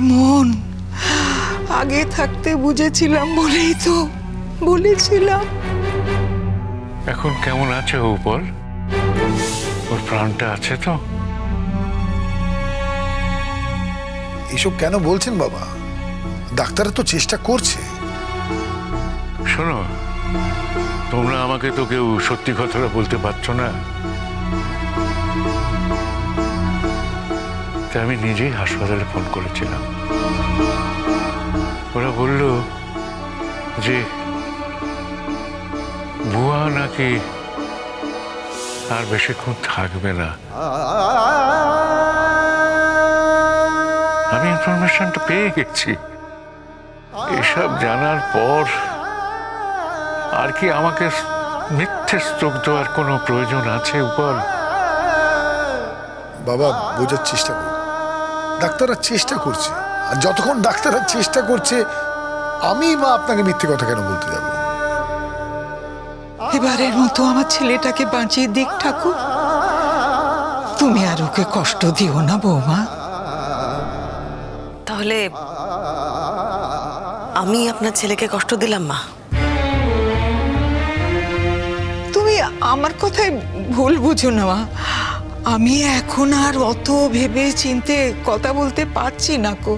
মন। আগে থাকতে বুঝেছিলাম বলেই তো বলেছিলাম। এখন কেমন আছে ও বল ওর প্রাণটা আছে তো? এসব কেন বলছেন বাবা? ডাক্তাররা তো চেষ্টা করছে। শোনো তোমরা আমাকে তো কেউ সত্যি কথাটা বলতে পারছ না। তাই আমি নিজেই হাসপাতালে ফোন করেছিলাম। ওরা বলল যে, বুয়া নাকি আর বেশিক্ষণ থাকবে না। আমি ইনফরমেশনটা পেয়ে গেছি। এসব জানার পর আর কি আমাকে মিথ্যে স্তোক দেওয়ার কোনো প্রয়োজন আছে উপর? বাবা, বোঝার চেষ্টা করুন। ডাক্তাররা চেষ্টা করছে। আর যতক্ষণ ডাক্তাররা চেষ্টা করছে আমি বা আপনাকে মিথ্যে কথা কেন বলতে যাব? এবারের মতো আমার ছেলেটাকে বাঁচিয়ে দিক ঠাকুর। তুমি আর ওকে কষ্ট দিও না বৌমা। তাহলে আমি আপনার ছেলেকে কষ্ট দিলাম মা। তুমি আমার কথায় ভুল বুঝো না মা। আমি এখন আর অত ভেবে চিনতে কথা বলতে পারছি না কো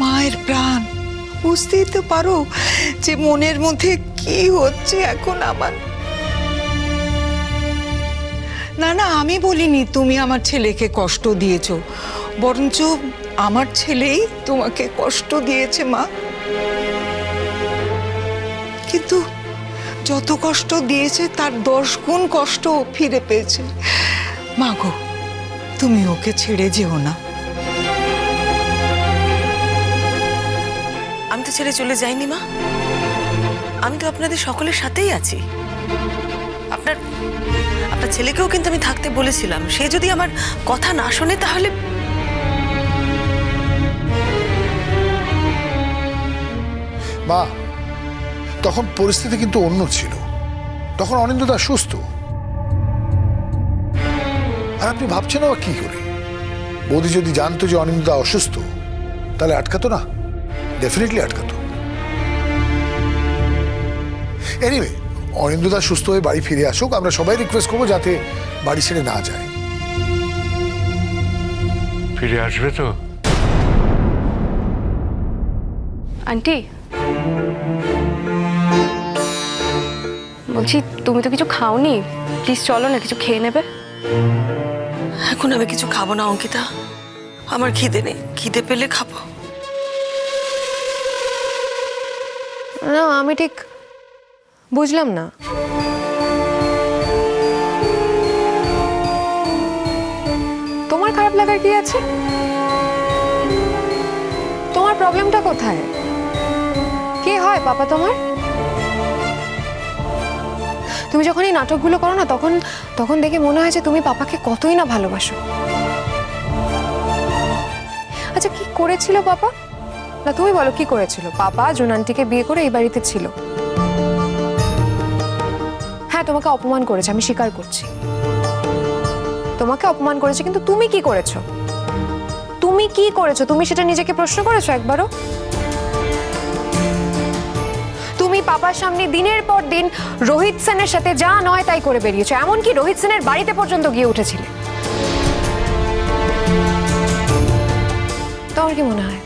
মায়ের প্রাণ, বুঝতেই তো পারো যে মনের মধ্যে কি হচ্ছে এখন আমার। না না, আমি বলিনি তুমি আমার ছেলেকে কষ্ট দিয়েছ, বরঞ্চ আমার ছেলেই তোমাকে কষ্ট দিয়েছে মা। কিন্তু যত কষ্ট দিয়েছে তার দশ গুণ কষ্ট ও ফিরে পেয়েছে। মা গো তুমি ওকে ছেড়ে যেও না। আমি তো ছেড়ে চলে যাইনি মা। আমি তো আপনাদের সকলের সাথেই আছি। আপনার আপনার ছেলেকেও কিন্তু আমি থাকতে বলেছিলাম। সে যদি আমার কথা না শোনে তাহলে মা তখন পরিস্থিতি কিন্তু অন্য ছিল। তখন অনিন্দদা সুস্থ। আর আপনি ভাবছেন আবার কি করে? বৌদি যদি জানতো যে অনিন্দদা অসুস্থ তাহলে আটকাতো না? ডেফিনেটলি আটকাতো। এনিওয়ে অনিন্দদা সুস্থ হয়ে বাড়ি ফিরে আসুক আমরা সবাই রিকোয়েস্ট করব যাতে বাড়ি ছেড়ে না যায়। ফিরে আসবে তো? আন্টি? বলছি তুমি তো কিছু খাওনি? প্লিজ চলো না কিছু খেয়ে নেবে? এখন আমি কিছু খাব না অঙ্কিতা। আমার খিদে নেই। খিদে পেলে খাব। না আমি ঠিক বুঝলাম না। তোমার খারাপ লাগার কি আছে? তোমার প্রবলেমটা কোথায়? কে হয় পাপা তোমার? তুমি যখন এই নাটকগুলো করো না, তখন তখন দেখে মনে হয় যে তুমি পাপাকে কতই না ভালোবাসো। আচ্ছা কি করেছিল পাপা? না, তুমি বলো, কি করেছিল? পাপা জোনান্টিকে বিয়ে করে এই বাড়িতে ছিল। হ্যাঁ তোমাকে অপমান করেছে, আমি স্বীকার করছি। তোমাকে অপমান করেছে, কিন্তু তুমি কি করেছ? তুমি কি করেছ? তুমি সেটা নিজেকে প্রশ্ন করেছ একবারও? পাপার সামনে দিনের পর দিন রোহিত সেনের সাথে যা নয় তাই করে বেরিয়েছো। এমনকি রোহিত সেনের বাড়িতে পর্যন্ত গিয়ে উঠেছিলে। তোমার কি মনে হয়?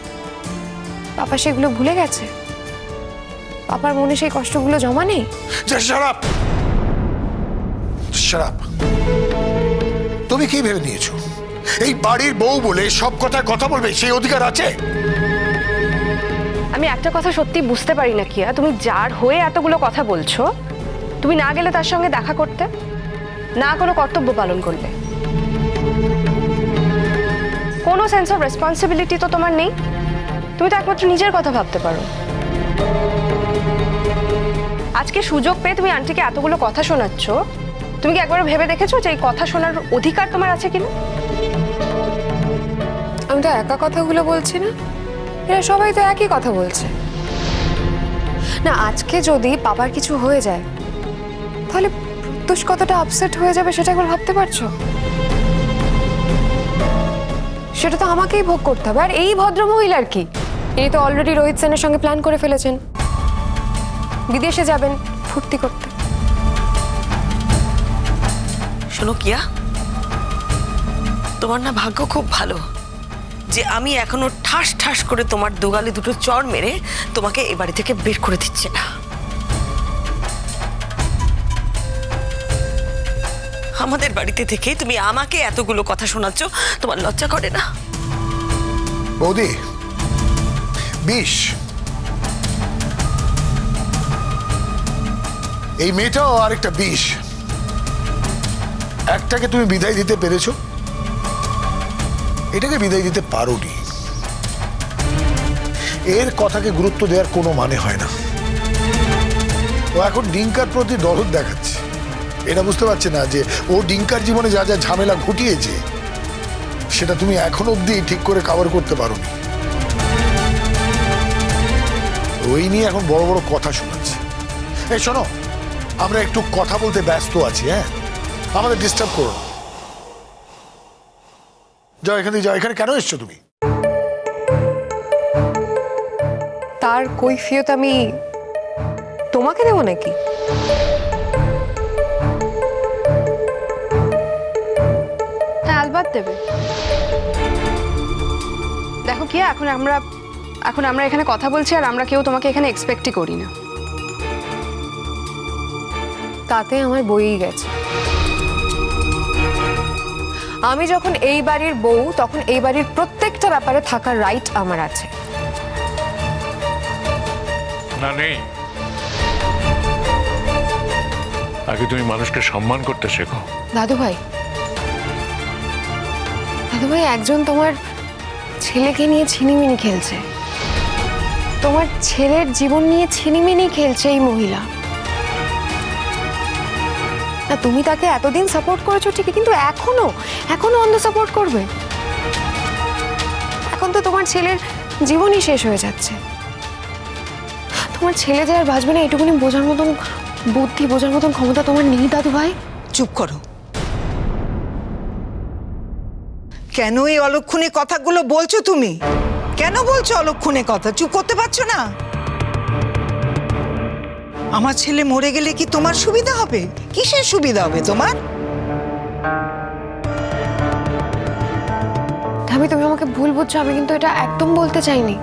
পাপা সেগুলো ভুলে গেছে? পাপার মনে সেই কষ্টগুলো জমা নেই? তুমি কি ভেবে নিয়েছো? এই বাড়ির বউ বলে সব কথায় কথা বলবে, সেই অধিকার আছে? আমি একটা কথা সত্যি বুঝতে পারি না, কিয়া। তুমি যার হয়ে এতগুলো কথা বলছো, তুমি না গেলে তার সঙ্গে দেখা করতে? না কোনো কর্তব্য পালন করলে কোনো সেন্স অফ রেসপন্সিবিলিটি তো তোমার নেই? তুমি তো একমাত্র নিজের কথা ভাবতে পারো। আজকে সুযোগ পেয়ে তুমি আন্টিকে এতগুলো কথা শোনাচ্ছ, তুমি কি একবার ভেবে দেখেছ যে এই কথা শোনার অধিকার তোমার আছে কিনা? আমি তো একা কথাগুলো বলছি না। এরা সবাই তো একই কথা বলছে। না, আজকে যদি পাপার কিছু হয়ে যায়, তাহলে প্রত্যুষ কতটা আপসেট হয়ে যাবে সেটা একবার ভাবতে পারছ? সেটা তো আমাকেই ভোগ করতে হবে। আর এই ভদ্র মহিলার কি? ইনি তো অলরেডি রোহিত সেনের সঙ্গে প্ল্যান করে ফেলেছেন। বিদেশে যাবেন, ফুর্তি করতে। শোনো, কিয়া। তোমার না ভাগ্য খুব ভালো। যে আমি এখনও ঠাস ঠাস করে তোমার দুগালে দুটো চর মেরে তোমাকে এ বাড়ি থেকে বের করে দিচ্ছে না। আমাদের বাড়িতে থেকে তুমি আমাকে এতগুলো কথা শোনাচ্ছ, তোমার লজ্জা করে না? বৌদি, বিষ। এই মেয়েটাও আরেকটা বিষ। একটাকে তুমি বিদায় দিতে পেরেছ? এটাকে বিদায় দিতে পারোনি। এর কথাকে গুরুত্ব দেওয়ার কোনো মানে হয় না। ও এখন ডিঙ্কার প্রতি দরদ দেখাচ্ছে। এটা বুঝতে পারছে না যে ও ডিঙ্কার জীবনে যা যা ঝামেলা ঘটিয়েছে, সেটা তুমি এখন অবধি ঠিক করে কাভার করতে পারোনি। ওই নিয়ে এখন বড় বড় কথা শোনাচ্ছে। এই শোনো, আমরা একটু কথা বলতে ব্যস্ত আছি হ্যাঁ? আমাদের ডিস্টার্ব করো। যাও এখান থেকে যাও, এখানে কেন এসছো তুমি? তার কৈফিয়ত আমি তোমাকে দেবো নাকি? হ্যাঁ দেবে। দেখো কি, এখন আমরা এখন আমরা এখানে কথা বলছি আর আমরা কেউ তোমাকে এখানে এক্সপেক্টই করি না। তাতে আমার বইই গেছে। আমি যখন এই বাড়ির বউ তখন এই বাড়ির প্রত্যেকটা ব্যাপারে থাকার রাইট আমার আছে। না নেই। আগে তুমি মানুষকে সম্মান করতে শেখো। দাদু ভাই দাদু ভাই একজন তোমার ছেলেকে নিয়ে ছিনিমিনি খেলছে। তোমার ছেলের জীবন নিয়ে ছিনিমিনি খেলছে এই মহিলা। না, তুমি তাকে এতদিন সাপোর্ট করেছ ঠিকই, কিন্তু এখনও এখনও অন্ধ সাপোর্ট করবে। এখন তো তোমার ছেলের জীবনই শেষ হয়ে যাচ্ছে। তোমার ছেলে যে আর বাঁচবে না এটুকুনি বোঝার মতন বুদ্ধি, বোঝার মতন ক্ষমতা তোমার নেই, দাদু ভাই। চুপ করো। কেন এই অলক্ষণে কথাগুলো বলছো তুমি? কেন বলছো অলক্ষণে কথা? চুপ করতে পারছ না? আমার ছেলে মরে গেলে কি তোমার সুবিধা হবে? কিসের সুবিধা হবে তোমার? আমি তুমি আমাকে ভুল বুঝছ, আমি কিন্তু এটা একদম বলতে চাইনি।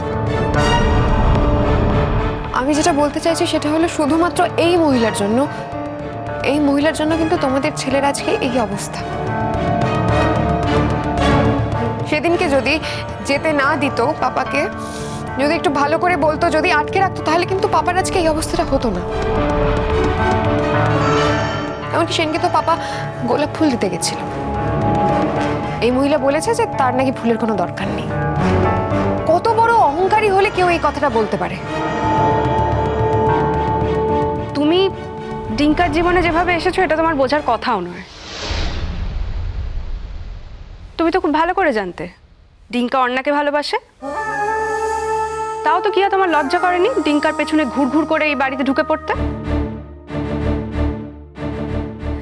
আমি যেটা বলতে চাইছি সেটা হলো শুধুমাত্র এই মহিলার জন্য। এই মহিলার জন্য কিন্তু তোমাদের ছেলের আজকে এই অবস্থা। সেদিনকে যদি যেতে না দিত পাপাকে যদি একটু ভালো করে বলতো, যদি আটকে রাখতো, তাহলে কিন্তু পাপার আজকে এই অবস্থাটা হতো না। এমনকি সেনকে তো পাপা গোলাপ ফুল দিতে গেছিল। এই মহিলা বলেছে যে তার নাকি ফুলের কোনো দরকার নেই। কত বড় অহংকারী হলে কেউ এই কথাটা বলতে পারে? তুমি ডিঙ্কার জীবনে যেভাবে এসেছ, এটা তোমার বোঝার কথাও নয়। তুমি তো খুব ভালো করে জানতে। ডিঙ্কা অন্যাকে ভালোবাসে? তাও তো কিয়া তোমার লজ্জা করেনি? ডিঙ্কার পেছনে ঘুর ঘুর করে এই বাড়িতে ঢুকে পড়তে?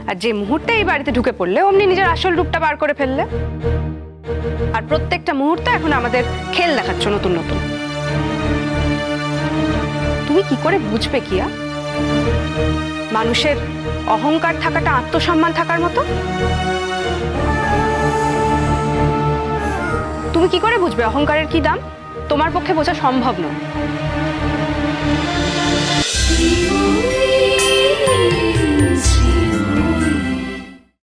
আর যে মুহূর্তে এই বাড়িতে ঢুকে পড়লে, অমনি নিজের আসল রূপটা বার করে ফেললে। আর প্রত্যেকটা মুহূর্তে এখন আমাদের খেল দেখাচ্ছ নতুন নতুন। তুমি কি করে বুঝবে কিয়া মানুষের অহংকার থাকাটা, আত্মসম্মান থাকার মতো? তুমি কি করে বুঝবে অহংকারের কি দাম? তোমার পক্ষে বোঝা সম্ভব নয়।